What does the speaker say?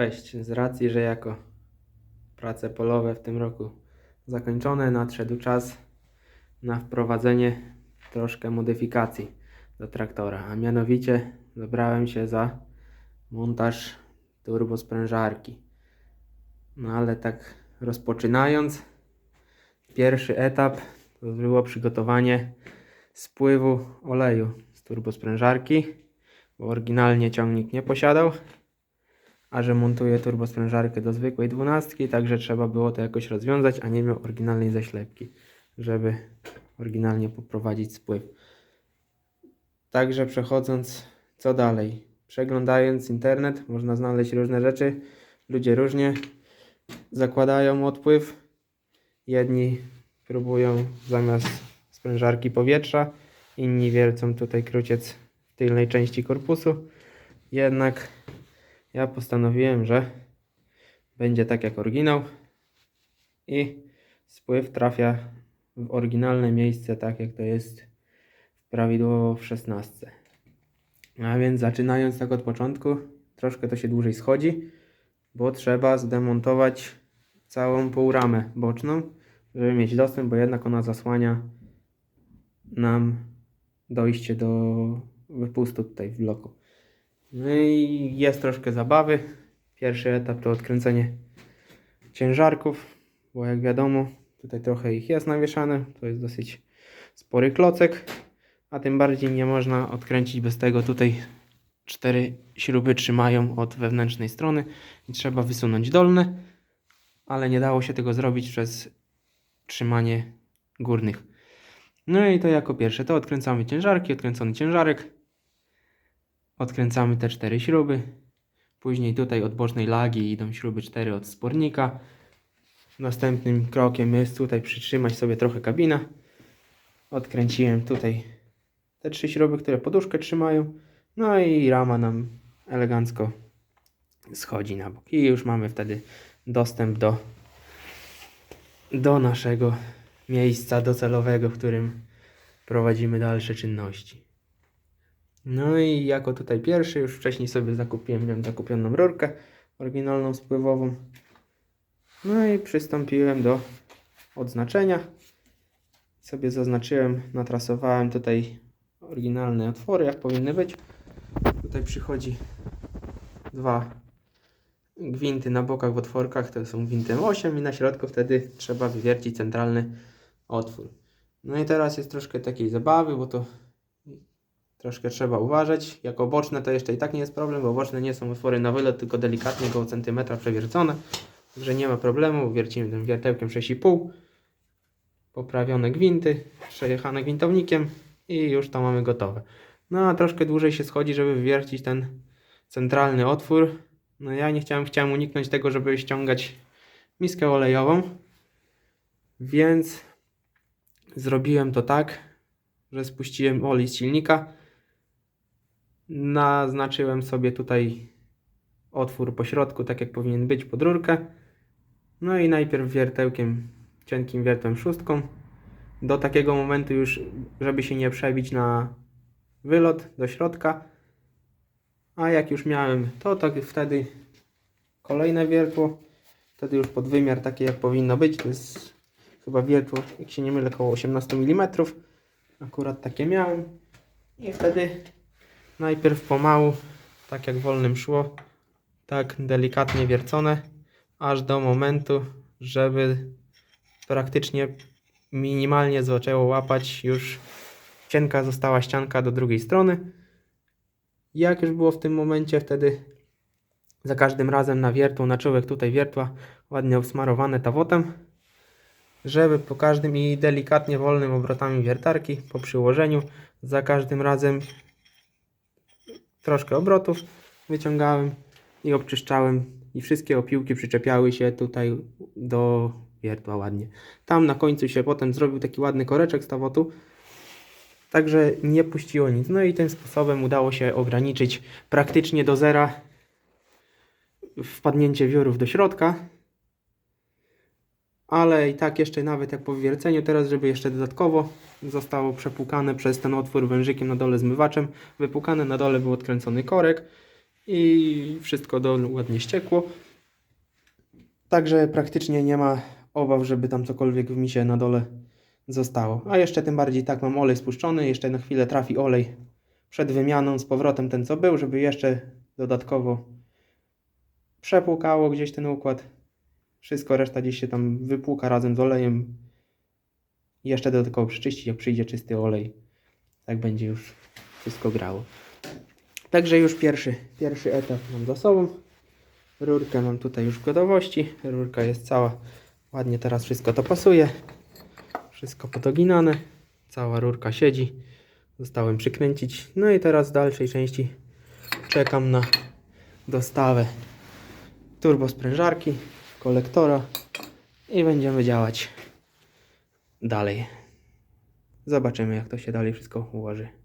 Cześć, z racji, że jako prace polowe w tym roku zakończone, nadszedł czas na wprowadzenie troszkę modyfikacji do traktora, a mianowicie zabrałem się za montaż turbosprężarki. No ale tak rozpoczynając, pierwszy etap to było przygotowanie spływu oleju z turbosprężarki, bo oryginalnie ciągnik nie posiadał a że montuję turbosprężarkę do zwykłej dwunastki, także trzeba było to jakoś rozwiązać, a nie miał oryginalnej zaślepki, żeby oryginalnie poprowadzić spływ. Także przechodząc, co dalej? Przeglądając internet, można znaleźć różne rzeczy. Ludzie różnie zakładają odpływ. Jedni próbują zamiast sprężarki powietrza, inni wiercą tutaj kruciec w tylnej części korpusu. Jednak ja postanowiłem, że będzie tak jak oryginał i spływ trafia w oryginalne miejsce, tak jak to jest prawidłowo w 16. A więc zaczynając tak od początku, troszkę to się dłużej schodzi, bo trzeba zdemontować całą półramę boczną, żeby mieć dostęp, bo jednak ona zasłania nam dojście do wypustu tutaj w bloku. No i jest troszkę zabawy. Pierwszy etap to odkręcenie ciężarków, bo jak wiadomo, tutaj trochę ich jest nawieszane. To jest dosyć spory klocek, a tym bardziej nie można odkręcić bez tego. Tutaj cztery śruby trzymają od wewnętrznej strony i trzeba wysunąć dolne, ale nie dało się tego zrobić przez trzymanie górnych. No i to jako pierwsze, to odkręcamy ciężarki, odkręcony ciężarek. Odkręcamy te cztery śruby. Później tutaj od bocznej lagi idą śruby 4 od spornika. Następnym krokiem jest tutaj przytrzymać sobie trochę kabinę. Odkręciłem tutaj te trzy śruby, które poduszkę trzymają. No i rama nam elegancko schodzi na bok. I już mamy wtedy dostęp do, do naszego miejsca docelowego, w którym prowadzimy dalsze czynności. No i jako tutaj pierwszy, już wcześniej sobie zakupiłem, miałem zakupioną rurkę oryginalną spływową. No i przystąpiłem do odznaczenia. Sobie zaznaczyłem, natrasowałem tutaj oryginalne otwory, jak powinny być. Tutaj przychodzi dwa gwinty na bokach w otworkach, to są gwintem 8 i na środku wtedy trzeba wywiercić centralny otwór. No i teraz jest troszkę takiej zabawy, bo to Troszkę trzeba uważać. Jako boczne to jeszcze i tak nie jest problem, bo boczne nie są otwory na wylot, tylko delikatnie koło centymetra przewiercone. Także nie ma problemu. Wiercimy tym wiertełkiem 6,5. Poprawione gwinty, przejechane gwintownikiem i już to mamy gotowe. No a troszkę dłużej się schodzi, żeby wywiercić ten centralny otwór. No ja nie chciałem, chciałem uniknąć tego, żeby ściągać miskę olejową. Więc zrobiłem to tak, że spuściłem olej z silnika Naznaczyłem sobie tutaj otwór po środku, tak jak powinien być pod rurkę. No i najpierw wiertełkiem, cienkim wiertłem szóstką. Do takiego momentu już, żeby się nie przebić na wylot do środka. A jak już miałem to, to wtedy kolejne wiertło. Wtedy już pod wymiar takie jak powinno być. To jest chyba wiertło, jak się nie mylę, około 18 mm. Akurat takie miałem. I wtedy Najpierw pomału, tak jak wolnym szło, tak delikatnie wiercone, aż do momentu, żeby praktycznie minimalnie zaczęło łapać już cienka została ścianka do drugiej strony. Jak już było w tym momencie, wtedy za każdym razem na wiertło, na czołek tutaj wiertła ładnie obsmarowane tawotem, żeby po każdym i delikatnie wolnym obrotami wiertarki po przyłożeniu za każdym razem troszkę obrotów wyciągałem i obczyszczałem i wszystkie opiłki przyczepiały się tutaj do wiertła ładnie. Tam na końcu się potem zrobił taki ładny koreczek z tawotu, także nie puściło nic. No i tym sposobem udało się ograniczyć praktycznie do zera wpadnięcie wiórów do środka. Ale i tak jeszcze nawet jak po wywierceniu, teraz żeby jeszcze dodatkowo zostało przepłukane przez ten otwór wężykiem na dole zmywaczem, wypłukane na dole był odkręcony korek i wszystko do, ładnie ściekło. Także praktycznie nie ma obaw, żeby tam cokolwiek w misie na dole zostało. A jeszcze tym bardziej tak mam olej spuszczony, jeszcze na chwilę trafi olej przed wymianą z powrotem ten co był, żeby jeszcze dodatkowo przepłukało gdzieś ten układ. Wszystko reszta gdzieś się tam wypłuka razem z olejem. I jeszcze dodatkowo przeczyścić, jak przyjdzie czysty olej. Tak będzie już wszystko grało. Także już pierwszy, pierwszy etap mam za sobą. Rurkę mam tutaj już w gotowości. Rurka jest cała. Ładnie teraz wszystko to pasuje. Wszystko podoginane. Cała rurka siedzi. Zostałem przykręcić. No i teraz w dalszej części czekam na dostawę turbosprężarki, kolektora i będziemy działać dalej. Zobaczymy jak to się dalej wszystko ułoży.